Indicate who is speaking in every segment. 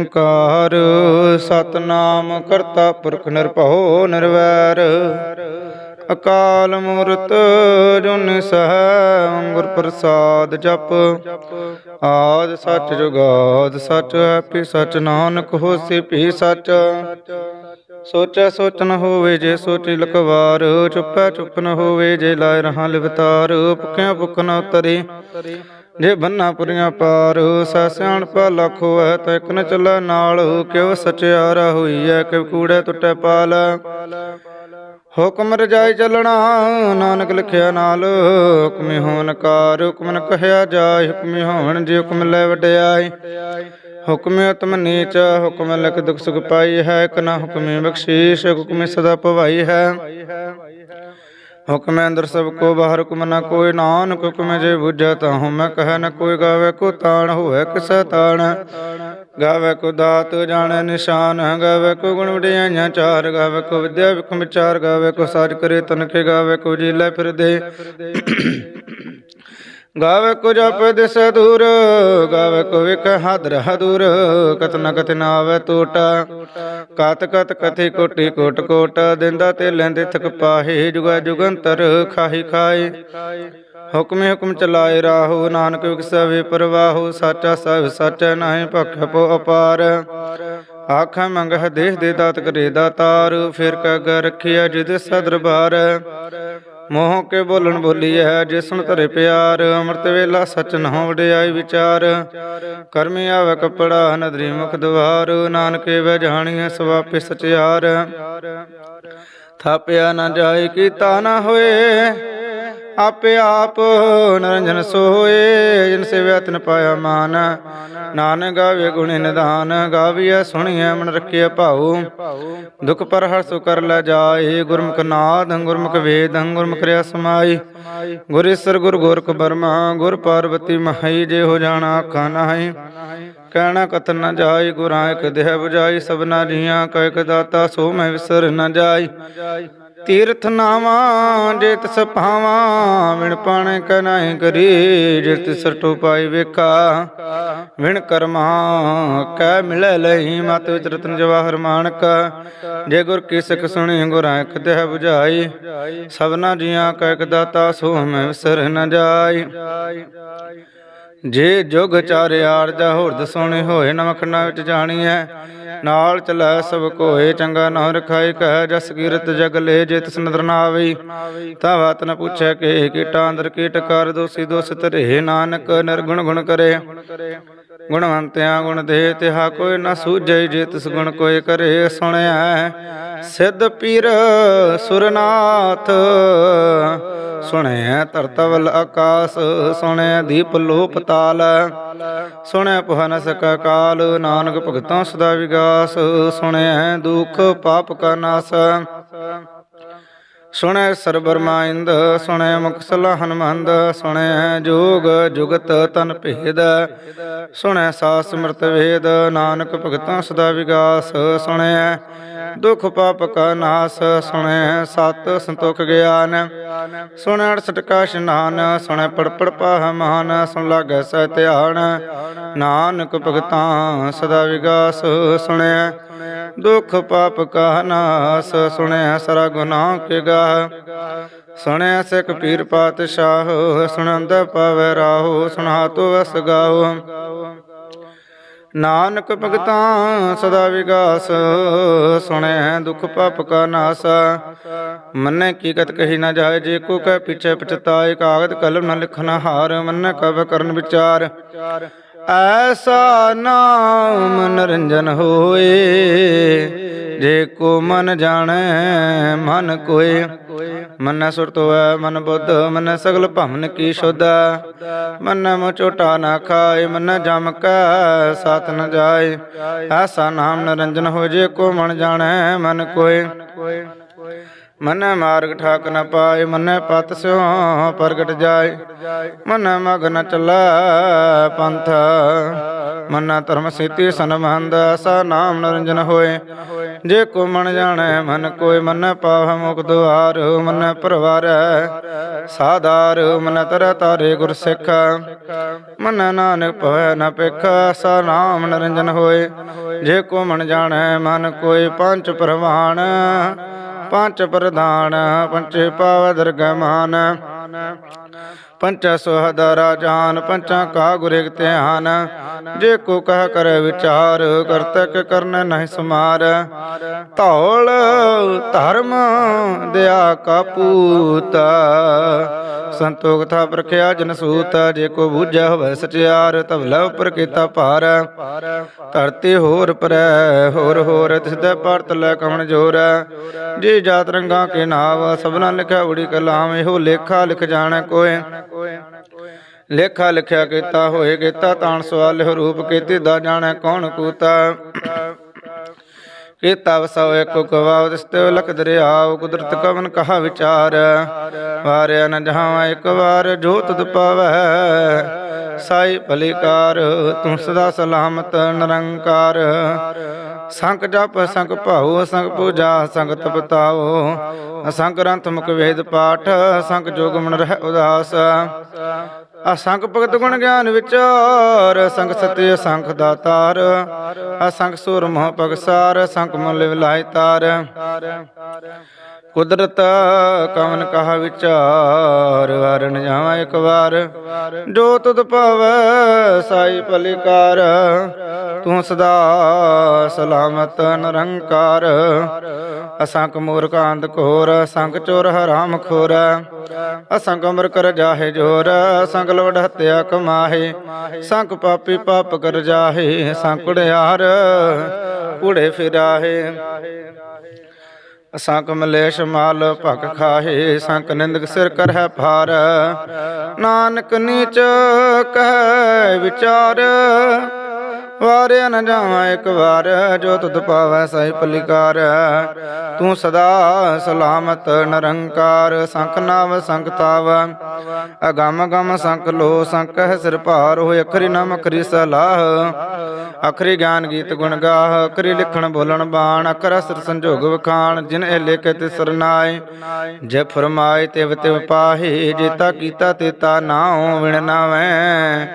Speaker 1: ਓੰਕਾਰ, ਸਤਨਾਮ ਕਰਤਾ ਪੁਰਖ ਨਿਰਭਉ ਨਿਰਵੈਰ। ਅਕਾਲ ਮੂਰਤ ਜੁਨ ਸਹਿ ਗੁਰ ਪ੍ਰਸਾਦ ਜਪ। ਆਦ ਸੱਚ ਜੁਗਾਦ ਸੱਚ, ਹੈਪੀ ਸੱਚ, ਨਾਨਕ ਹੋਸੀ ਭੀ ਸਚ। ਸੋਚੈ ਸੋਚ ਨ ਹੋਵੇ ਜੇ ਸੋਚੀ ਲਕਵਾਰ ਚੁੱਪੈ ਚੁੱਪ ਹੋਵੇ ਜੇ ਲਾਇ ਰਹਾ ਲਿਵਤਾਰ, ਭੁਖਿਆ ਭੁਖ ਨ ਉਤਰੀ। ਜੇ ਬੰਨਾ ਪੁਰੀਆਂ ਪਾਰ ਸਾ ਸਿਆਣਪ ਲੱਖ ਹੋਐ ਤੈ ਇਕ ਨ ਨਾਲ, ਕਿਉ ਸਚਿਆਰਾ ਹੋਈਐ, ਕਿਉ ਕੂੜੈ ਟੁੱਟੈ ਪਾਲ। ਹੁਕਮ ਰਜਾਈ ਚੱਲਣਾ, ਨਾਨਕ ਲਿਖਿਆ ਨਾਲ, ਹੁਕਮੀ ਹੋਣ ਕਾਰ ਹੁਕਮਨ ਕਹਿਆ ਜਾਏ, ਹੁਕਮੀ ਹੋਣ ਜੇ ਹੁਕਮ ਲੈ ਵਡਿਆਈ ਹੁਕਮੇ ਉਤਮ ਨੀਚ, ਹੁਕਮ ਲਖ ਦੁਖ ਸੁਖ ਪਾਈ ਹੈ ਕਨਾ ਹੁਕਮੇ ਬਖਸ਼ੀਸ਼, ਹੁਕਮੇ ਸਦਾ ਭਵਾਈ ਹੈ। ਹੁਕਮੇ ਅੰਦਰ ਸਭ ਕੋ, ਬਾਹਰ ਹੁਕਮ ਨ ਕੋਈ, ਨਾਨਕ ਹੁਕਮੇ ਜੇ ਬੁਝੈ ਤਾ ਹਉ, ਮੈਂ ਕਹੈ ਨ ਕੋਈ, ਗਾਵੇ ਕੋ ਤਾਣ, ਹੋਵੇ ਕਿਸੈ ਤਾਣ। ਗਾਵੇ ਕੋ ਦਾਤ, ਜਾਣੈ ਨਿਸ਼ਾਨ, ਗਾਵੇ ਕੋ ਗੁਣ ਵਡਿਆਈਆਂ ਚਾਰ, ਗਾਵੇ ਕੋ ਵਿਦਿਆ ਵਿਖ ਚਾਰ ਗਾਵੇ ਕੋ ਸਾਜ ਕਰੇ ਤਨ ਕੇ ਗਾਵੇ ਕੋ ਜੀ ਲੈ ਫਿਰਦੇ। ਗਾਵੇ ਕੋ ਜਪ ਦਿਸ ਦੂਰ ਗਾਵੇ ਕੋ ਵਿਖ ਹਾਦਰ ਹਦੂਰ, ਕਤ ਨ ਕਤ ਨ ਆਵੇ ਟੋਟਾ। ਕਤ ਕਤ ਕਥੀ ਕੋਟੀ ਕੋਟ ਕੋਟ, ਦਿੰਦਾ ਤੇ ਲੈਂਦੇ ਥਕ ਪਾਹੇ, ਜੁਗਾ ਜੁਗੰਤਰ ਖਾਹੀ ਖਾਏ। ਹੁਕਮੇ ਹੁਕਮ ਚਲਾਏ ਰਾਹੋ, ਨਾਨਕ ਵਿਕਸਵੇ ਪਰਵਾਹੋ, ਸਾਚਾ ਸਭ ਸਚ ਨਾਹੀ ਭਖ ਪੋ ਅਪਾਰ। ਆਖਾਂ ਮੰਗਹ ਦੇਹ ਦੇ ਦਾਤ ਕਰੇ ਦਾਤਾਰ, ਫਿਰ ਕਗ ਰਖਿਆ ਜਿਦ ਸਦਰਬਾਰ। ਮੋਹ ਕੇ ਬੋਲਣ ਬੋਲੀ ਹੈ ਸੁਣ ਧਰੇ ਪਿਆਰ, ਅੰਮ੍ਰਿਤ ਵੇਲਾ ਸਚ ਨਹੁ ਵਡਿਆਈ ਵਿਚਾਰ। ਕਰਮੀ ਆਵੇ ਕਪੜਾ, ਨਦਰੀ ਮੁਖ ਦਵਾਰ, ਨਾਨਕੇ ਵੈ ਜਾਣੀਐ ਸਵਾਪੇ ਸਚਿਆਰ ਥਾਪਿਆ ਨਾ ਜਾਏ ਕੀਤਾ ਨਾ ਹੋਏ ਆਪੇ ਆਪ ਨਰੰਜਨ ਸੋਏ, ਜਿਨ ਸੇਵਿਆ ਤਿਨ ਪਾਇਆ ਮਾਨ। ਨਾਨਕ ਗਾਵੇ ਗੁਣ ਨਿਧਾਨ, ਗਾਵੀਐ ਸੁਣੀਐ ਮਨ ਰੱਖਿਆ ਭਾਉ। ਦੁਖ ਪਰ ਹਰ ਸੁ ਕਰ ਲੈ ਜਾਏ, ਗੁਰਮੁਖ ਨਾਦ, ਗੁਰਮੁਖ ਵੇਦ, ਗੁਰਮੁਖ ਰਿਆ ਸਮਾਈ। ਗੁਰ ਈਸਰ, ਗੁਰ ਗੋਰਖ ਬਰਮਾ ਗੁਰ ਪਾਰਵਤੀ ਮਹਈ ਜੇ ਹੋ ਜਾਣਾ ਆਖਾਂ ਨਾਹੀ। ਕਹਿਣਾ ਕਥਨ ਨ ਜਾਈ, ਗੁਰਾਂ ਇਕ ਦੇਹ 부ਜਾਈ ਸਭਨਾ ਜੀਆਂ ਕੈ ਇਕ ਦਾਤਾ, ਸੋ ਮੈਂ ਵਿਸਰ ਨ ਜਾਈ। ਤੀਰਥ ਨਾਵਾਂ ਜੇ ਤਿਸ ਵਿਣ ਪਾਣੇ ਕੈ ਕਰੀ ਜਿਤ ਤਿਸ ਪਾਈ ਵੇਖਾ। ਵਿਣ ਕਰਮਾ ਕੈ ਮਿਲੈ ਲਹੀ, ਮਤ ਵਿਚ ਰਤਨ ਜਵਾਹਰ ਮਾਨਕ ਜੇ ਗੁਰ ਕੀ ਸਿੱਖ ਸੁਣੀ, ਗੁਰਾਂ ਇਕ ਦੇਹ 부ਜਾਈ ਸਭਨਾ ਜੀਆਂ ਕੈ ਇਕ ਦਾਤਾ, ਸੋ ਮੈਂ ਵਿਸਰ ਨ ਜਾਈ। ਜੇ ਜੁਗ ਚਾਰੇ ਆਰਜਾ ਹੋਰ ਦਸੋਣੇ ਹੋਏ ਨਮਖਣਾ ਵਿੱਚ ਜਾਣੀਐ, ਨਾਲ ਚਲੈ ਸਭ ਕੋਏ ਚੰਗਾ ਨਾ ਰਖਾਈ ਕਹਿ ਜਸ ਕੀਰਤ ਜਗ ਲੈ ਜੇ ਤਿਸ ਨਦਰ ਨਾ ਆਵਈ ਤਾ ਬਾਤ ਨ ਪੁੱਛੈ ਕਿ ਕੀਟਾ ਅੰਦਰ ਕੀਟ ਕਰ ਦੋਸੀ ਦੋਸ ਧਰੇ ਨਾਨਕ ਨਿਰਗੁਣ ਗੁਣ ਕਰੇ। ਗੁਣਵੰਤਿਆਂ ਗੁਣ ਦੇ ਤਿਹਾ ਕੋਈ ਨਾ ਸੂਝੈ ਜੇ ਤਿਸ ਗੁਣ ਕੋਈ ਕਰੇ ਸੁਣਿਆ। ਸਿੱਧ ਪੀਰ ਸੁਰਨਾਥ ਸੁਣਿਆ ਧਰਤਵਲ ਆਕਾਸ, ਸੁਣਿਆ ਦੀਪ ਲੋਪ ਤਾਲ। ਸੁਣਿਆ ਪੁਹ ਨ ਕਾਲ ਨਾਨਕ ਭਗਤਾਂ ਸਦਾ ਵਿਗਾਸ। ਸੁਣਿਆ ਦੁਖ ਪਾਪ ਕਾ ਨਾਸ। ਸੁਣੈ ਸਰਬਰ ਮਾਇੰਦ, ਸੁਣੈ ਮੁਕਸਲ ਸਲਾ ਹਨਮੰਦ, ਸੁਣੈ ਜੋਗ ਜੁਗਤ ਤਨ ਭੇਦ, ਸੁਣੈ ਸਾਸ ਸਮਰਤ ਵੇਦ, ਨਾਨਕ ਭਗਤਾਂ ਸਦਾ ਵਿਗਾਸ, ਸੁਣੈ ਦੁਖ ਪਾਪ ਕਾ ਨਾਸ, ਸੁਣੈ ਸਤ ਸੰਤੋਖ ਗਿਆਨ, ਸੁਣੈ ਅੜਸਠ ਕਾ ਇਸ਼ਨਾਨ ਸੁਣੈ ਪੜਪੜ ਪੜ ਪਾਹ ਮਹਾਨ ਸੁਣ ਲਾਗੈ ਸਹਿ ਨਾਨਕ ਭਗਤਾਂ ਸਦਾ ਵਿਗਾਸ, ਸੁਣੈ ਦੁਖ ਪਾਪ ਕਾ ਨਾਸ, ਸੁਣਿਆ ਸਰਾ ਗੁਨਾਹ ਕੇ ਗਾ ਸੁਣਿਆ ਸਿੱਖ ਪੀਰ ਪਾਤਸ਼ਾਹ, ਸੁਣੰਦ ਪਵੈ ਰਾਹੋ, ਸੁਣਾ ਤੋ ਵਸ ਗਾਓ ਨਾਨਕ ਭਗਤਾਂ ਸਦਾ ਵਿਗਾਸ ਸੁਣੈ ਦੁਖ ਪਾਪ ਕਾ ਨਾਸ। ਮੰਨੇ ਕੀ ਕਤ ਕਹੀ ਨਾ ਜਾਏ, ਜੇ ਕੋ ਕਹਿ ਪਿਛੇ ਪਛਤਾਏ, ਕਾਗਦ ਕਲਮ ਨ ਲਿਖਣਾ ਹਾਰ, ਮੰਨੇ ਕਵ ਕਰਨ ਵਿਚਾਰ। ਐਸਾ ਨਾਮ ਨਰੰਜਨ ਹੋਏ, ਜੇ ਕੋ ਮਨ ਜਾਣੈ, ਮਨ ਕੋਏ। ਮਨ ਸੁਰਤ ਹੋਇ ਮਨ ਬੁੱਧ, ਮਨ ਸਗਲ ਭਵਨ ਕੀ ਸ਼ੁੱਧ ਮਨ ਮੋ ਝੋਟਾ ਨਾ ਖਾਏ, ਮਨ ਜਮ ਕੈ ਸਾਥ ਨ ਜਾਏ। ਐਸਾ ਨਾਮ ਨਰੰਜਨ ਹੋ ਜੇ ਕੋ ਮਨ ਜਾਣੈ, ਮਨ ਕੋਏ। ਮਨੈ ਮਾਰਗ ਠਾਕ ਨ ਪਾਏ, ਮਨ ਪਤ ਸਿਉ ਪ੍ਰਗਟ ਜਾਏ। ਮਨ ਮਗ ਨ ਚੱਲੈ ਪੰਥ, ਮਨ ਧਰਮ ਸੇਤੀ ਸੰਬੰਧ ਐਸਾ ਨਾਮ ਨਰੰਜਨ ਹੋਏ। ਜੇ ਕੋ ਮਨ ਜਾਣੈ, ਮਨ ਕੋਈ ਮਨ ਪਾਵ ਮੁਕ ਦੁਆਰ, ਮਨ ਪਰਵਾਰੈ। ਸਾਧਾਰ, ਮਨ ਤਰ ਤਾਰੇ ਗੁਰ ਸਿੱਖ। ਮਨ ਨਾਨਕ ਭਵੈ ਨ ਪਿਖ ਐਸਾ ਨਾਮ ਨਰੰਜਨ ਹੋਏ। ਜੇ ਕੋ ਮਨ ਜਾਣੈ, ਮਨ ਕੋਈ ਪੰਜ ਪ੍ਰਵਾਨ। ਪੰਜ ਪ੍ਰਧਾਨ ਪੰਚੇ ਪਾਵ ਦਰਗਮਾਨ। ਪੰਚਾ ਸੁਹਦਾਰਾ ਜਾਨ ਪੰਚਾ ਕਾ ਗੁਰਿਗ ਧਿਆਨ। ਜੇ ਕੋ ਕਹ ਕਰ ਵਿਚਾਰ ਕਰਤਕ ਕਰਨ ਨਹੀਂ ਸਮਾਰ। ਧੌਲ ਧਰਮ ਦਿਆ ਕਾ ਸੰਤੋਖ ਥਾ ਪ੍ਰਖਿਆ ਜਨ ਸੂਤ, ਜੇ ਕੋ ਬੂਝਾ ਹੋਵੇ ਸਚਿਆਰ, ਤਵ ਲਵ ਪਰ ਭਾਰ। ਧਰਤੀ ਹੋਰ ਪਰੈ, ਹੋਰ ਹੋਰ ਤਿਸਦੇ ਪਰਤ ਲੈ ਕਵਣ ਜੋਰ। ਜੇ ਜਾਤ ਰੰਗਾ ਕੇ ਨਾਵ, ਸਭਨਾ ਲਿਖਿਆ ਉੜੀ ਕਲਾਮ, ਇਹੋ ਲੇਖਾ ਲਿਖ ਜਾਣੈ ਕੋਏ ਲੇਖਾ ਲਿਖਿਆ ਕੀਤਾ, ਹੋਏ ਕੀਤਾ, ਤਾਣ ਸਵਾਲ ਰੂਪ ਕੀਤੀ, ਦਾ ਜਾਣੈ ਕੌਣ ਕੂਤਾ। ਕੀਤਾ ਵਸਾਉ ਇੱਕ ਕਵਾਉ ਦਿਸਤੇ ਲਖ ਦਰਿਆਉ ਕੁਦਰਤ ਕਵਨ ਕਹਾ ਵਿਚਾਰ। ਵਾਰਿਆ ਨ ਜਹਾਂ ਇੱਕ ਵਾਰ ਜੋਤ ਤੁਧ ਸਾਈ ਭਲੀਕਾਰ ਤੂੰ ਸਦਾ ਸਲਾਮਤ, ਨਿਰੰਕਾਰ। ਸੰਖ ਜਪ ਸੰਖ ਭਾਉ ਸੰਖ ਪੂਜਾ ਸੰਗ ਤਪਤਾਓ ਅਸੰਖ ਗ੍ਰੰਥ ਮੁਖ ਵੇਦ ਪਾਠ ਸੰਖ ਜੋਗ ਮਨ ਰਹਿ ਉਦਾਸ। ਅਸੰਗ ਭਗਤ ਗੁਣ ਗਿਆਨ ਵਿਚਾਰ ਸੰਗ ਸਤਿ ਸੰਖ ਦਾਤਾਰ। ਅਸੰਖ ਸੁਰ ਮੋਹ ਪਗਸਾਰ ਸੰਖ ਮੁਲ ਵਿਲਾਇ ਤਾਰ। ਕੁਦਰਤ ਕਵਨ ਕਹਾ ਵਿਚਾਰ ਵਰਨ ਜਾਵਾਂ ਇੱਕ ਵਾਰ। ਜੋ ਤੁਧ ਭਾਵੈ, ਸਾਈ ਭਲਿਕਾਰ। ਤੂੰ ਸਦਾ ਸਲਾਮਤ, ਨਿਰੰਕਾਰ। ਅਸੰਖ ਮੂਰਖ ਅੰਧ ਘੋਰ, ਅਸੰਖ ਚੋਰ ਹਰਾਮ ਖੋਰ। ਅਸੰਕ ਅਮਰ ਕਰ ਜਾਹੇ ਜੋਰ, ਅਸੰਖ ਲਵੜ ਹੱਤਿਆ ਕਮਾਹੇ। ਸੰਖ ਪਾਪੀ ਪਾਪ ਕਰ ਜਾਹੇ, ਸੰਖ ਕੁੜਿਆਰ ਕੂੜੇ ਫਿਰਾਹੇ। ਸੰਕ ਮਲੇਸ਼ ਮਾਲ ਭਖ ਖਾਹੇ ਸੰਕ ਨਿੰਦਕ ਸਿਰ ਕਰਹਿ ਭਾਰ। ਨਾਨਕ ਨੀਚ ਕਹਿ ਵਿਚਾਰ ਵਾਰਿਆ ਨ ਜਾਵਾਂ ਇੱਕ ਵਾਰ, ਜੋ ਤੁਧ ਪਾਵੈ ਸਹਿ ਪਲਿਕਾਰ। ਤੂੰ ਸਦਾ ਸਲਾਮਤ ਨਿਰੰਕਾਰ ਸੰਖ ਨਾਮ ਸੰਖ ਤਾਵ। ਅਗਮ ਗਮ ਸੰਖ ਲੋ ਸੰਖ ਹੈ ਸਿਰ ਭਾਰ ਹੋਇ ਅਖਰੀ ਨਾਮ ਅਖਰੀ ਸਲਾਹ। ਅਖਰੀ ਗਿਆਨ ਗੀਤ ਗੁਣ ਗਾਹ, ਅਖਰੀ ਲਿਖਣ ਬੋਲਣ ਬਾਣ, ਅਖਰ ਅਸਰ ਸੰਜੋਗ ਵਖਾਣ, ਜਿਨ ਇਹ ਲਿਖੇ ਤੇ ਸਰਨਾਏ ਜੇ ਫਰਮਾਏ ਤਿਵ ਤਿਵ ਪਾਹੀ, ਜੇਤਾ ਕੀਤਾ ਤੇਤਾ ਨਾਉ, ਵਿਣ ਨਾਵੇਂ।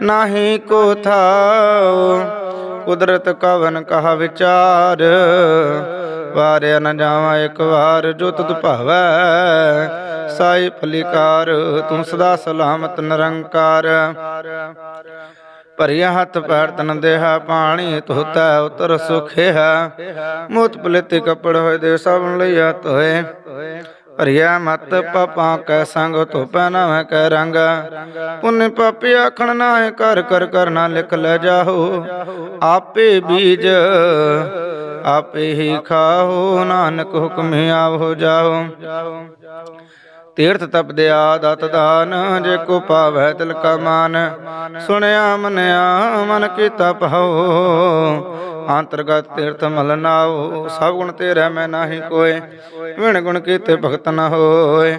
Speaker 1: ਨਾਹੀ ਕੋ ਥਾਉ, ਕੁਦਰਤ ਕਵਨ ਕਹਾ ਵਿਚਾਰ। ਵਾਰਿਆ ਨ ਜਾਵਾਂ ਇੱਕ ਵਾਰ, ਜੋ ਤੁਧ ਭਾਵੈ, ਸਾਈ ਫਲਿਕਾਰ, ਤੂੰ ਸਦਾ ਸਲਾਮਤ ਨਿਰੰਕਾਰ। ਭਰੀਆ ਹੱਥ ਪੈਰ ਤਨ ਦੇਹਾ, ਪਾਣੀ ਧੋਤਾ, ਉਤਰ ਸੁਖਿਆ ਮੋਤ ਪਲੇਤੇ ਕੱਪੜ ਹੋਏ ਦੇ ਸਭ ਲਈਆ ਤੋਏ ਭਰੀਆ ਮਤ ਪਾਪਾਂ ਕੈ ਸੰਗ ਧੋਪੈ ਨਾ ਮੈਂ ਕੈ ਰੰਗ। ਪੁੰਨ ਪਾਪੀ ਆਖਣ ਨਾ ਹੈ ਕਰ ਕਰ ਕਰਨਾ ਲਿਖ ਲੈ ਜਾਹੋ। ਆਪੇ ਬੀਜ ਆਪੇ ਹੀ ਖਾਓ ਨਾਨਕ ਹੁਕਮ ਆਵੋ ਜਾਓ ਤੀਰਥ ਤਪ ਦਿਆ ਦਤ ਦਾਨ ਜੇ ਕੋ ਪਾਵੈ ਤਿਲ ਕਾ ਮਾਨ। ਸੁਣਿਆ ਮਨਿਆ ਮਨ ਕੀਤਾ ਭਾਉ ਅੰਤਰਗਤ ਤੀਰਥ ਮਲ ਨਾਉ, ਸਭ ਗੁਣ ਤੇਰਾ ਮੈਂ ਨਾਹੀ ਕੋਏ ਵਿਣ ਗੁਣ ਕੀਤੇ ਭਗਤ ਨਾ ਹੋਏ।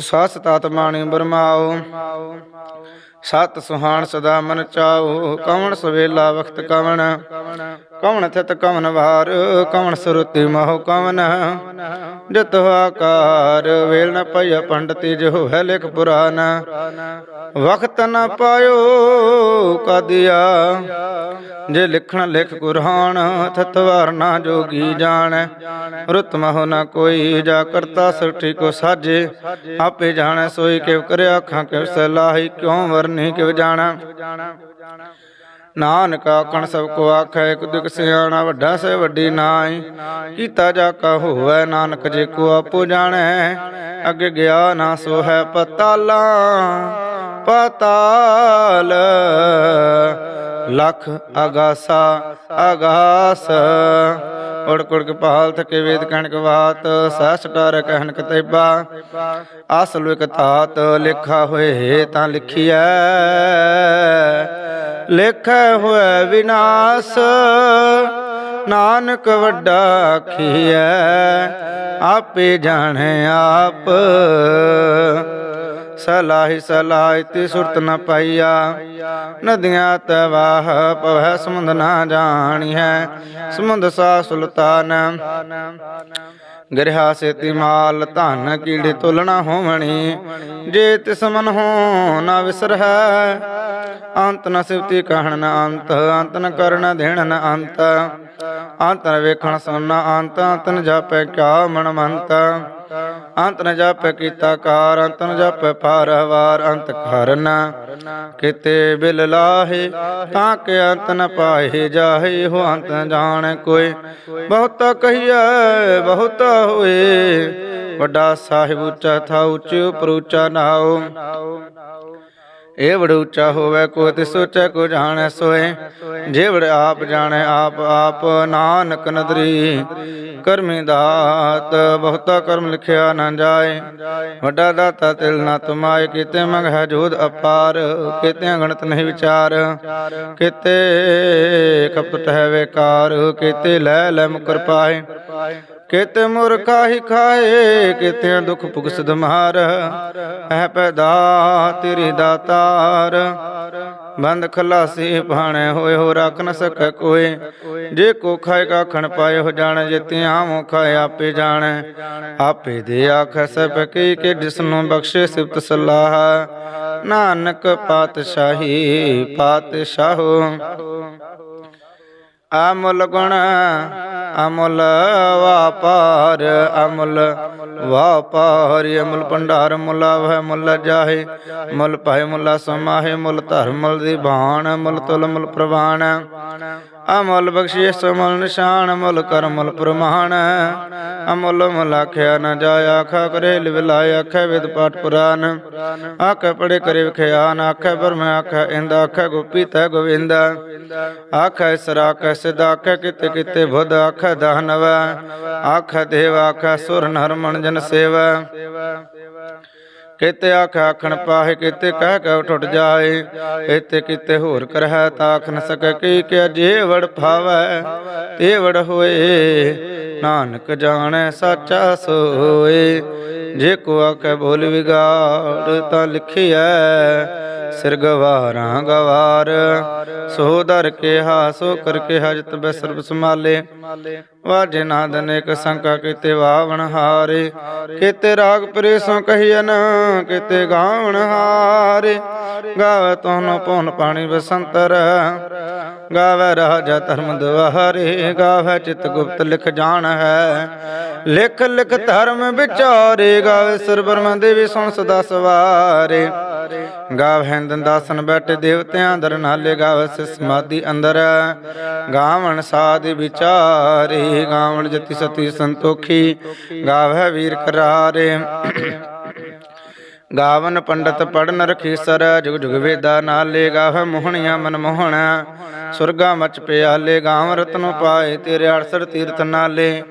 Speaker 1: ਸਾਸ ਤਤ ਮਾਣੀ ਬਰਮਾਓ ਸਤ ਸੁਹਾਣ ਸਦਾ ਮਨ ਚਾਓ ਕਵਣ ਸਵੇਲਾ ਵਖਤ ਕਵਣ। ਕਵਣ ਥਿਤ ਕਵਣ ਵਾਰ, ਕਵਣ ਸੁਰਤੀ ਮਹੁ ਕਵਨ। ਜਿਤ ਆਕਾਰ, ਵੇਲ ਨ ਪਈ ਪੰਡਤੀ ਜੋ ਹੈ ਲਿਖ ਪੁਰਾਨ। ਵਖਤ ਨ ਪਾਇਓ ਕਦਿਆ, ਜੇ ਲਿਖਣ ਲਿਖ ਕੁਰਾਨ ਥਿਤ ਵਾਰ ਨਾ ਜੋਗੀ ਜਾਣ। ਰੁਤ ਮਹੁ ਨ ਕੋਈ ਜਾ ਕਰਤਾ ਸਠੀ ਕੋ ਸਾਜੇ, ਆਪੇ ਜਾਣੈ ਸੋਈ ਕਿਵ ਕਰਿਆ ਅੱਖਾਂ ਕਿਵ ਸਲਾਹੀ, ਕਿਉ ਵਰਨੀ ਕਿਵ ਜਾਣਾ। ਨਾਨਕ ਆਖਣ ਸਭ ਕੋ ਆਖੈ, ਇੱਕ ਦੁਖ ਸਿਆਣਾ ਵੱਡਾ ਸੇ ਵੱਡੀ ਨਾਈ ਕੀਤਾ ਜਾ ਕਾ ਹੋਵੈ ਨਾਨਕ ਜੇ ਕੋ ਆਪੋ ਜਾਣੈ, ਅੱਗੇ ਗਿਆ ਨਾ ਸੋ ਹੈ ਪਤਾਲਾ। ਪਤਾਲ, ਲਖ ਅਗਾਸਾ, ਅਗਾਸ। ਉੜ ਕੁੜ ਕੇ ਪਾਲ ਥਕੇ ਵੇਦ ਕਣਕ ਬਾਤ ਸਸ ਡਰ ਕਹਿਣ ਕਤੇਬਾ ਅਸਲ ਇੱਕ ਧਾਤ, ਲਿਖਾ ਹੋਏ ਤਾਂ ਲਿਖੀਐ। ਲਿਖੈ ਹੋਏ ਵਿਨਾਸ਼, ਨਾਨਕ ਵੱਡਾ ਆਖੀਐ ਆਪੇ ਜਾਣੈ ਆਪ। ਸਲਾਹੀ ਸਲਾਹ ਤੀ ਸੁਰਤ ਨ ਪਾਈਆ, ਨਦੀਆਂ ਤਵਾਹ ਪਵੈ ਸਮੁੰਦ ਨਾ ਜਾਣੀ ਹੈ ਸਮੁੰਦ ਸਾ ਸੁਲਤਾਨ। ਗ੍ਰਹਾ ਸੇਤੀ ਮਾਲ, ਧਨ ਕੀੜੇ ਤੁਲਣਾ ਹੋਵਣੀ। ਜੇ ਤਿਸ ਮਨ ਹੋ ਨਾ ਵਿਸਰ ਅੰਤ ਨ ਸਿਵਤੀ ਕਹਿਣ ਨ ਅੰਤ ਅੰਤ ਨ ਕਰਨ ਦੇਣ ਨ ਅੰਤ। ਅੰਤ ਨ ਵੇਖਣ ਸੁਣਨਾ ਅੰਤ ਅੰਤ ਨ ਜਾਪੈ ਕਿਆ ਮਨ ਮੰਤ। ਅੰਤ ਨ ਜਾਪੈ ਕੀਤਾ ਕਾਰ, ਅੰਤ ਨ ਜਾਪੈ ਪਾਰ ਅੰਤ ਕਰਨ ਕਿਤੇ ਬਿਲ ਲਾਹੇ, ਤਾਂ ਕਿ ਅੰਤ ਨ ਪਾਏ ਜਾਹੇ ਹੋ ਅੰਤ ਜਾਣ ਕੋਈ। ਬਹੁਤਾ ਕਹੀਐ, ਬਹੁਤਾ ਹੋਏ, ਵੱਡਾ ਸਾਹਿਬ ਉੱਚਾ ਥਾ ਉੱਚੇ ਉਪਰ ਉੱਚਾ ਨਾਉ। ਇਹ ਵੜ ਉੱਚਾ ਹੋਵੇ ਕੋ ਤੇ ਸੋਚੈ ਕੋ ਜਾਣੈ ਸੋਏ। ਜੇ ਆਪ ਜਾਣੈ, ਆਪ ਆਪ ਨਾਨਕ ਨਦਰੀ। ਕਰਮੀ ਦਾਤ, ਬਹੁਤਾ ਕਰਮ ਲਿਖਿਆ ਨਾ ਜਾਏ। ਵੱਡਾ ਦਾਤਾ ਤਿਲ ਨਾ ਤੁਮਾਏ, ਕੀਤੇ ਮੰਗ ਹੈ ਜੋਦ ਅਪਾਰ। ਕੀਤੇ ਗਣਤ ਨਹੀਂ ਵਿਚਾਰ। ਕੀਤੇ ਕਪਟ ਹੈ ਵੇਕਾਰ। ਕੀਤੇ ਲੈ ਲੈ ਮੁਕਰ ਪਾਏ। ਕਿਤੇ ਮੁਰਖਾ ਹੀ ਖਾਏ ਕਿਤੇ ਦੁਖ ਭੁਗ ਸਦਮਾਰ ਹੈ ਪੈਦਾ ਤੇਰੀ ਦਾਤਾਰ। ਬੰਦ ਖਲਾਸੀ ਭਾਣੇ ਹੋਏ ਹੋ ਰੱਖ ਨ ਸਕੈ ਕੋਈ। ਜੇ ਕੋ ਖਾਏ ਕਾ ਖਣ ਪਾਏ ਹੋ ਜਾਣ ਜਿਤਿਆਂ ਮੋ ਖਾਏ, ਆਪੇ ਜਾਣੈ। ਆਪੇ ਦੇ ਆਖੈ ਸਭ ਕੀ ਕਿ ਜਿਸ ਨੂੰ ਬਖਸ਼ੇ ਸਿਫਤ ਸਲਾਹ। ਨਾਨਕ ਪਾਤਸ਼ਾਹੀ, ਪਾਤਸ਼ਾਹੋ। ਅਮੁੱਲ ਗੁਣ ਅਮੁੱਲ ਵਾਪਾਰ ਅਮੁੱਲ ਵਾਪਾਰ, ਅਮੁੱਲ ਭੰਡਾਰ, ਮੁਲਾ ਵਹਿ ਮੁੱਲ ਜਾਹੇ, ਮੁੱਲ ਪਾਏ ਮੁੱਲਾ ਸਮਾਹੇ, ਮੁੱਲ ਧਰਮ ਦੀ ਬਾਣ, ਮੁੱਲ ਤੁਲ, ਮੁੱਲ ਪ੍ਰਵਾਣ। ਅਮੁੱਲ ਬਖਸ਼ਿਸ਼ ਮੁੱਲ ਨਿਸ਼ਾਨ ਮੁੱਲ ਕਰਮਲ ਪ੍ਰਮਾਣ। ਅਮੁੱਲ ਮਲਾਖਿਆ ਨ ਜਾਇਆ ਆਖਾ ਕਰੇ ਲਿਵਲਾਇ ਆਖੇ ਵਿਦ ਪਾਠ ਪੁਰਾਨ। ਆਖੇ ਪੜੇ ਕਰੇ ਵਿਖਿਆਨ, ਆਖੇ ਬਰਮ ਆਖੇ ਇੰਦ, ਆਖੇ ਗੋਪੀ ਤੈ ਗੋਵਿੰਦ। ਆਖੇ ਸਰਾ, ਆਖੇ ਸਿਧ, ਆਖੇ ਕਿਤੇ ਕਿਤੇ ਬੁੱਧ, ਆਖੇ ਦਾਨਵ ਆਖੇ ਦੇਵ, ਆਖੇ ਸੁਰ, ਨਰ ਜਨ ਸੇਵਾ। ਕਿਤੇ ਆਖ ਆਖਣ ਪਾਹੇ, ਕਿਤੇ ਕਹਿ ਕੇ ਟੁੱਟ ਜਾਏ। ਇਤੇ ਕਿਤੇ ਹੋਰ ਕਰਹਿ ਤਾਖ ਨ ਸਕੈ ਕੀ ਕਿ ਜੇ ਭਾਵੈ ਤੇ ਹੋਏ। ਨਾਨਕ ਜਾਣੈ ਸਾਚਾ ਸੋਏ। ਜੇ ਕੋ ਆਖੇ ਬੋਲ ਵਿਗਾੜ ਤਾਂ ਲਿਖਿਐ ਸਿਰ ਗਵਾਰਾਂ ਗਵਾਰ, ਸੋ ਦਰ ਕੇ ਹਾਸੋ ਕਰ ਕੇ ਹਜਤ ਬੈ ਸਰਬ ਸਮਾਲੇ ਵਾਜੇ ਨਾਦ ਅਨੇਕ ਸੰਕਾ ਕੀਤੇ ਵਾਵਣ ਹਾਰੇ, ਕੀਤੇ ਰਾਗ ਪ੍ਰੇਸੋਂ ਕਹੀਨ ਕੀਤੇ ਗਾਵਣ ਹਾਰੇ। ਗਾਵੇ ਤੋਨ ਪਉਨ ਪਾਣੀ ਬਸੰਤਰ ਗਾਵੇ ਰਾਜਾ ਧਰਮ ਦੁਆਰੇ ਗਾਵੇ ਚਿਤ ਗੁਪਤ ਲਿਖ ਜਾਣ ਹੈ। ਲਿਖ ਲਿਖ ਧਰਮ ਵਿਚਾਰੇ, ਗਾਵੇ ਸੁਰ ਬ੍ਰਹਮ ਦੇਵੀ ਸੁਣ ਸਦਾ ਸਵਾਰੇ। ਗਾਵ ਹਿੰਦਨ ਦਾਸਨ ਬੈਠੇ ਦੇਵਤਿਆਂ ਦਰ ਨਾਲੇ ਗਾਵ ਸਮਾਧੀ ਅੰਦਰ। ਗਾਵਣ ਸਾਧ ਵਿਚਾਰੇ, ਗਾਵਣ ਜਤੀ ਸਤੀ ਸੰਤੋਖੀ, ਗਾਵੈ ਵੀਰ ਕਰਾਰੇ। ਗਾਵਨ ਪੰਡਤ ਪੜਨ ਰਖੀਸਰ, ਜੁਗ ਜੁਗ ਵੇਦਾ ਨਾਲੇ ਗਾਵ ਮੋਹਣੀਆਂ ਮਨ ਮੋਹਣ। ਸੁਰਗਾ ਮਚ ਪਿਆਲੇ, ਗਾਵ ਰਤਨ ਪਾਏ ਤੇਰੇ 68 ਤੀਰਥ ਨਾਲੇ।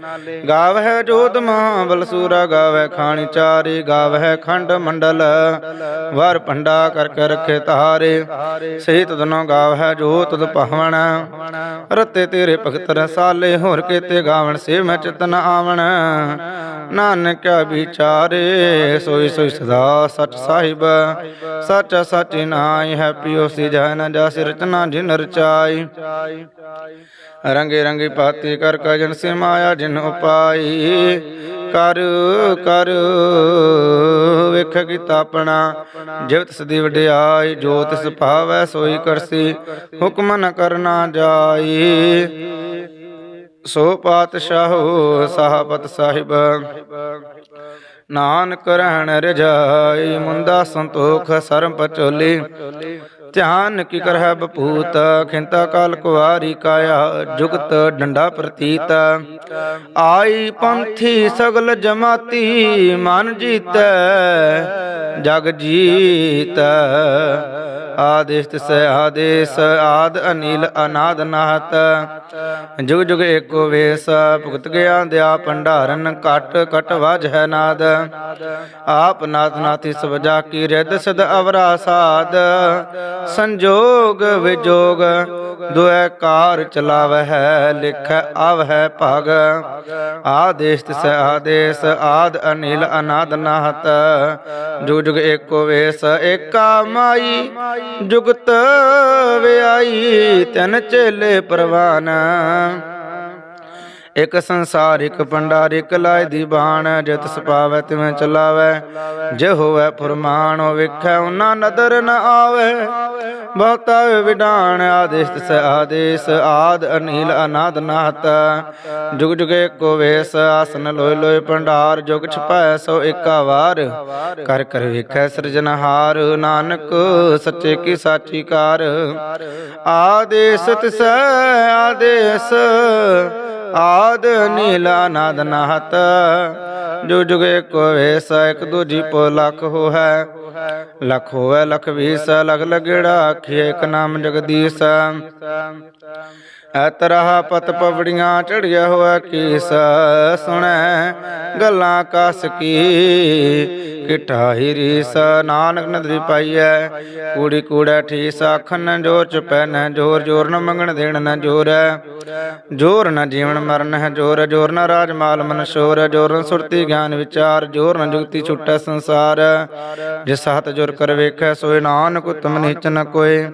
Speaker 1: ਗਾਵ ਹੈ ਜੋਤ ਮਹਾ ਬਲਸੂਰਾ ਗਾਵੈ ਖਾਣੀ ਚਾਰੇ, ਗਾਵ ਖੰਡ ਮੰਡਲ। ਵਰ ਭੰਡਾ ਕਰ ਕੇ ਰਖੇ ਤਾਰੇ ਸਹੀ ਤਦਨੋ ਗਾਵ ਹੈ ਜੋ ਤਦ ਰਤੇ ਤੇਰੇ ਭਗਤ ਰਸਾਲੇ, ਹੋਰ ਕੀਤੇ ਗਾਵਣ ਸੇ ਮੈਂ ਚਿਤਨ ਆਵਣ। ਨਾਨਕ ਵਿਚਾਰੇ, ਸੋਈ ਸੋਈ ਸਦਾ ਸਚ ਸਾਹਿਬ, ਸਚ ਸੱਚੀ ਨਾਈ ਹੈ ਪਿਓ ਸੀ ਨ ਜਾਸ ਰਚਨਾ ਜਿਨ ਰਚਾਈ। ਰੰਗੇ ਰੰਗੇ ਪਾਤੀ ਕਰ ਕਜਨ ਸੇ ਮਾਇਆ ਜਿਨ ਉਪਾਈ। ਕਰ ਕਰ, ਵੇਖ ਕੀਤਾ ਆਪਣਾ ਜਿਵ ਤਿਸ ਵਡਿਆਈ, ਜੋ ਤਿਸ ਭਾਵੈ ਸੋਈ ਕਰਸੀ, ਹੁਕਮ ਨ ਕਰਨਾ ਜਾਈ। ਸੋ ਪਾਤਸ਼ਾਹੋ, ਸਾਹਬਤ ਸਾਹਿਬ ਨਾਨਕ ਰਹਿਣ ਰਜਾਈ ਮੁੰਦਾ ਸੰਤੋਖ ਸਰਮ ਪਚੋਲੀ। ਧਿਆਨ ਕੀ ਕਰਹਿ ਬਪੂਤ, ਖਿੰਤਾ ਕਾਲ ਕੁਵਾਰੀ ਕਾਇਆ, ਜੁਗਤ ਡੰਡਾ ਪ੍ਰਤੀਤ। ਆਈ ਪੰਥੀ ਸਗਲ ਜਮਾਤੀ, ਮਨ ਜੀਤੈ, ਜਗ ਜੀਤ। ਆਦੇਸ਼ ਤਿਸ ਆਦੇਸ਼, ਆਦ ਅਨੀਲ ਅਨਾਦ ਨਾਹਤ। ਜੁਗ ਜੁਗ ਏਕੋ ਵੇਸ, ਭੁਗਤ ਗਿਆ ਦਿਆ ਭੰਡਾਰਨ, ਘਟ ਘਟ ਵਜ ਹੈ ਨਾਦ। ਆਪ ਨਾਥ ਨਾਥੀ ਸਵਜਾ ਕੀ ਰਿਦ ਸਦ ਅਵਰਾ ਸਾਧ ਸੰਜੋਗ ਵਿਜੋਗ ਦੁਐ ਕਾਰ ਚਲਾਵਹਿ ਲਿਖ ਆਵਹਿ ਭਗ। ਆਦੇਸ਼ ਤਿਸ ਆਦੇਸ਼, ਆਦ ਅਨੀਲ ਅਨਾਦ ਨਾਹਤ। ਜੁਗ ਜੁਗ ਏਕੋ ਵੇਸ, ਏਕਾ ਮਾਈ ਜੁਗਤ ਵਿਆਈ, ਤਨ ਚੇਲੇ ਪ੍ਰਵਾਨ। ਇਕ ਸੰਸਾਰ, ਇਕ ਪੰਡਾਰ ਇਕ ਲਾਇ ਦੀ ਬਾਣ, ਜਿਤ ਸਪਾਵੈ ਤਿਵੇਂ ਚਲਾਵੈ। ਜੇ ਹੋਵੈ ਫੁਰਮਾਨ ਵੇਖੈ ਉਹਨਾਂ ਨਦਰ ਨ ਆਵੈ। ਬਹੁਤਾ ਵਿਡਾਣ ਆਦੇਸ਼ ਤਿਸ ਆਦੇਸ਼, ਆਦ ਅਨੀਲ ਅਨਾਦ ਨਾਤ ਜੁਗ ਜੁਗੇ ਕੋ ਵੇਸ, ਆਸਨ ਲੋਇ ਲੋਇ ਪੰਡਾਰ ਜੁਗ ਛਪੈ ਸੋ ਏਕਾ ਵਾਰ। ਕਰ ਕਰ ਵੇਖੈ ਸਿਰਜਨਹਾਰ ਨਾਨਕ ਸੱਚੇ ਕੀ ਸਾਚੀ ਕਾਰ ਆਦੇਸ਼ ਤਿਸ ਆਦੇਸ਼, ਆਦ ਨੀਲਾ ਨਾਦ ਨਾਹਤ। ਜੋ ਜੁਗੇ ਕੋ ਵੇਸ ਇਕ ਦੂਜੀ ਪੋ ਲਖ ਹੋ ਹੈ ਲਖ ਹੋਵੇ ਲਖ ਵੀਸ ਲਖ ਲਗੜਾ ਆਖੀਏ ਇਕ ਨਾਮ ਜਗਦੀਸ਼। ਐ ਪਤ ਪਵੜੀਆਂ ਚੜਿਆ ਹੋਇਆ ਕੀਸ। ਸੁਣੈ ਗੱਲਾਂ ਕਸ ਕੀ ਕਿਠਾਈ ਰੀਸ ਨਾਨਕ ਨਦਰੀ ਪਾਈਐ। ਕੂੜੀ ਕੂੜਾ ਠੀਸ ਆਖਣ ਨ ਜੋਰ ਚਪੈ ਨ ਜੋਰ ਜੋਰ ਨ ਮੰਗਣ ਦੇਣ ਨ ਜੋਰ। ਜੋਰ ਨ ਜੀਵਨ ਮਰਨ ਹੈ ਜੋਰ ਜੋਰ ਨ ਰਾਜ ਮਾਲ ਮਨ ਸ਼ੋਰ ਜੋਰ ਨ ਸੁਰਤੀ ਗਿਆਨ ਵਿਚਾਰ, ਜੋਰ ਨ ਜੁਗਤੀ ਛੁਟੈ ਸੰਸਾਰ ਜਿਸ ਹੱਥ ਜੁਰ ਕਰ ਵੇਖੈ ਸੋਏ ਨਾਨਕ, ਉਤਮ ਨੀਚ ਨ ਕੋਏ।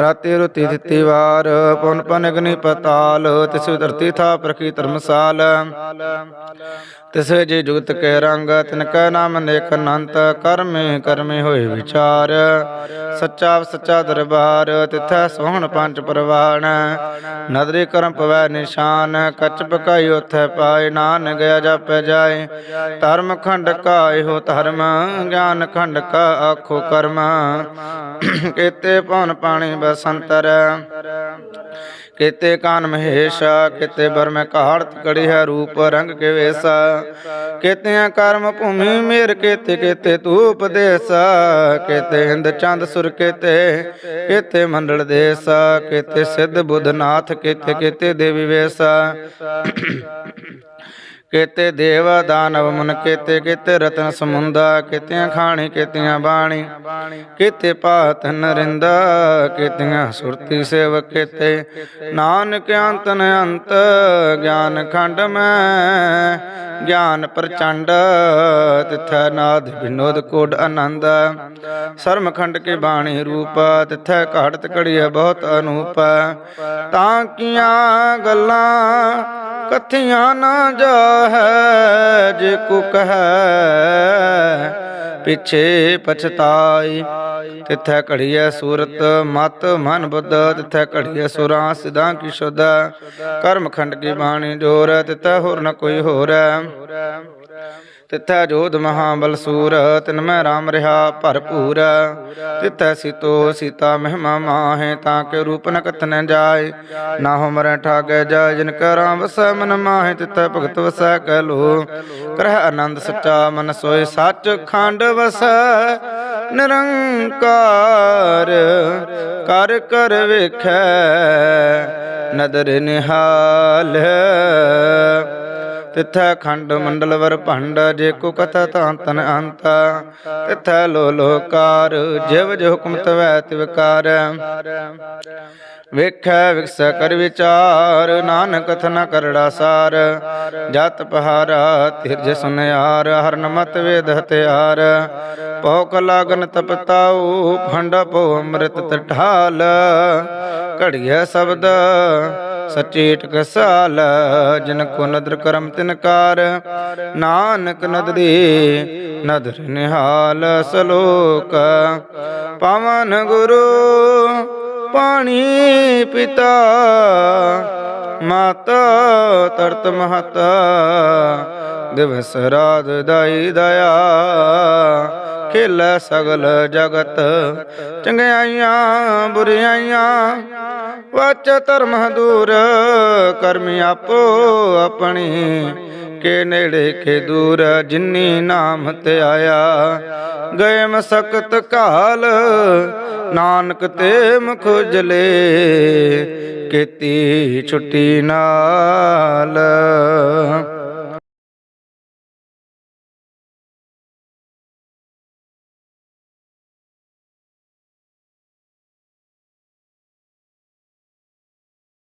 Speaker 1: ਰਾਤੀ ਰੁਤੀ ਦਿੱਤੀ ਵਾਰ, ਪੁਨ ਪਨ ਅਗਨੀ ਪਤਾਲ, ਤਿਸ ਧਰਤੀ ਥਾ ਪ੍ਰਕੀ ਧਰਮਸਾਲ। ਤਿਸ ਜੇ ਜੁਗਤ ਕੇ ਰੰਗ, ਤਿਨ ਕੈ ਨਾਮ ਨੇਕ ਅਨੰਤ, ਕਰਮੇ ਕਰਮੇ ਹੋਏ ਵਿਚਾਰ। ਸੱਚਾ ਸੱਚਾ ਦਰਬਾਰ, ਤਿਥੈ ਸੋਹਣ ਪੰਜ ਪਰਵਾਣ। ਨਦਰੀ ਕਰਮ ਪਵੈ ਨਿਸ਼ਾਨ, ਕੱਚ ਪਕਾਈ ਉਥੈ ਪਾਏ ਨਾਨ ਗਿਆ ਜਪੈ ਜਾਏ। ਧਰਮ ਖੰਡ ਕਾ ਇਹੋ ਧਰਮ, ਗਿਆਨ ਖੰਡ ਕਾ ਆਖੋ ਕਰਮ। ਕੀਤੇ ਪਉਨ ਪਾਣੀ ਬਸੰਤਰ, ਕੀਤੇ ਕਾਨ ਮਹੇਸ਼, ਕੀਤੇ ਬਰ ਮੈਂ ਕੜੀ ਹੈ ਰੂਪ ਰੰਗ ਕੇ ਵੇਸਾ। ਕੀਤਿਆਂ ਕਰਮ ਭੂਮੀ ਮੇਰ ਕੀਤੇ ਕੀਤੇ ਤੂੰ ਉਪਦੇਸ ਕੀਤੇ ਹਿੰਦ ਚੰਦ ਸੁਰ ਕੀਤੇ ਕੀਤੇ ਮੰਡਲ ਦੇਸ ਕੀਤੇ ਸਿੱਧ ਬੁੱਧ ਨਾਥ ਕੀਤੇ ਕੀਤੇ ਦੇਵੀ ਵੇਸਾ। ਕੀਤੇ ਦੇਵ ਦਾਨਵ ਮਨ ਕੀਤੇ ਕੀਤੇ ਰਤਨ ਸਮੁੰਦਾ, ਕੀਤਿਆਂ ਖਾਣੀ, ਕੀਤਿਆਂ ਬਾਣੀ, ਕੀਤੇ ਪਾਤ ਨਰਿੰਦਾ, ਕੀਤਿਆਂ ਸੁਰਤੀ ਸੇਵਕ ਕੀਤੇ। ਨਾਨਕ ਅੰਤ ਨ ਅੰਤ ਗਿਆਨ ਖੰਡ ਮੈਂ, ਗਿਆਨ ਪ੍ਰਚੰਡ, ਤਿਥੈ ਨਾਦ ਵਿਨੋਦ ਕੋਡ ਆਨੰਦ। ਸਰਮ ਖੰਡ ਕੇ ਬਾਣੀ ਰੂਪ, ਤਿਥੈ ਘਾੜਤ ਕੜੀਐ ਬਹੁਤ ਅਨੂਪ। ਤਾਂ ਕੀਆਂ ਗੱਲਾਂ ਕਥੀਆਂ ਨਾ ਜਾ ਜਾਹੈ ਜੇ ਕੋ ਕਹੈ, ਪਿਛੇ ਪਛਤਾਈ। ਤਿਥੈ ਘੜੀਐ ਸੂਰਤ, ਮਤ ਮਨ ਬੁੱਧ, ਤਿਥੈ ਘੜੀਐ ਸੁਰਾਂ, ਸਿਧਾਂ ਕੀ ਸ਼ੁੱਧ। ਕਰਮ ਖੰਡ ਕੀ ਬਾਣੀ ਜੋਰ, ਤਿਥੈ ਹੋਰ ਨ ਕੋਈ ਹੋਰ। ਤਿਥੈ ਜੋਧ ਮਹਾਬਲ ਸੂਰ, ਤਿਨ ਮੈਂ ਰਾਮ ਰਿਹਾ ਭਰਪੂਰ। ਤਿਥੈ ਸੀਤੋ ਸੀਤਾ ਮਹਿਮਾ ਮਾਹੇ, ਤਾਂ ਕਿ ਰੂਪ ਨ ਕਥਨ ਜਾਏ। ਨਾ ਹੋ ਮਰੈ ਠਾਗੈ ਜਾ ਜਿਨ ਕੈ ਰਾਮ ਵਸੈ, ਮਨ ਮਾਹੇ, ਤਿਥੈ ਭਗਤ ਵਸੈ ਕਹਿ ਲੋ ਕਰਹਿ ਆਨੰਦ ਸੱਚਾ ਮਨ ਸੋਏ, ਸੱਚ ਖੰਡ ਵਸੈ, ਨਿਰੰਕਾਰ। ਕਰ ਕਰ ਵੇਖੈ, ਨਦਰ ਨਿਹਾਲ। ਤਿਥੈ ਖੰਡ ਮੰਡਲ ਵਰ ਭੰਡ, ਜੇ ਕੋ ਕਥਾ ਤਾਂ ਤਨ ਅੰਤ। ਤਿਥੈ ਲੋ ਲੋਕਾਰ, ਜਿਵ ਜਿ ਹੁਕਮ ਤਵੈ ਤਿਵਕਾਰ ਵੇਖੈ ਵਿਕਸ ਕਰ ਵਿਚਾਰ, ਨਾਨਕ ਕਥਨਾ ਕਰੜਾ ਸਾਰ। ਜਤ ਪਹਾਰਾ ਤਿਰਜ ਸੁਨਿਆਰ, ਹਰਨ ਮਤ ਵੇਦ ਹਤਿਆਰ ਭੋਖ ਲਾਗਨ ਤਪਤਾਉ ਖੰਡ ਪੋ ਅੰਮ੍ਰਿਤ ਤਠਾਲ। ਘੜੀਐ ਸ਼ਬਦ ਸਚੇਟ ਟਕਸਾਲ ਜਿਨ ਕੋ ਨਦਰ ਕਰਮ ਤਿਨਕਾਰ ਨਾਨਕ ਨਦ ਨਦਰੀ ਨਦਰ ਨਿਹਾਲ ਸਲੋਕ। ਪਵਨ ਗੁਰੂ ਪਾਣੀ ਪਿਤਾ, ਮਾਤਾ ਤਰਤ ਮਹਤਾ। ਦਿਵਸ ਰਾਤ ਦਾਈ ਦਇਆ। ਖੇਲੇ ਸਗਲ ਜਗਤ। ਚੰਗਿਆਈਆਂ, ਬੁਰਿਆਈਆਂ, ਵਚ ਧਰਮ ਦੂਰ। ਕਰਮੀ ਆਪੋ ਆਪਣੀ, ਕੇ ਨੇੜੇ ਕੇ ਦੂਰ। ਜਿਨੀ ਨਾਮ ਤੇ ਆਇਆ, ਗਏ ਮਸਕਤ ਕਾਲ। ਨਾਨਕ ਤੇ ਮੁਖ ਜਲੇ, ਕੀਤੀ ਛੁੱਟੀ ਨਾਲ।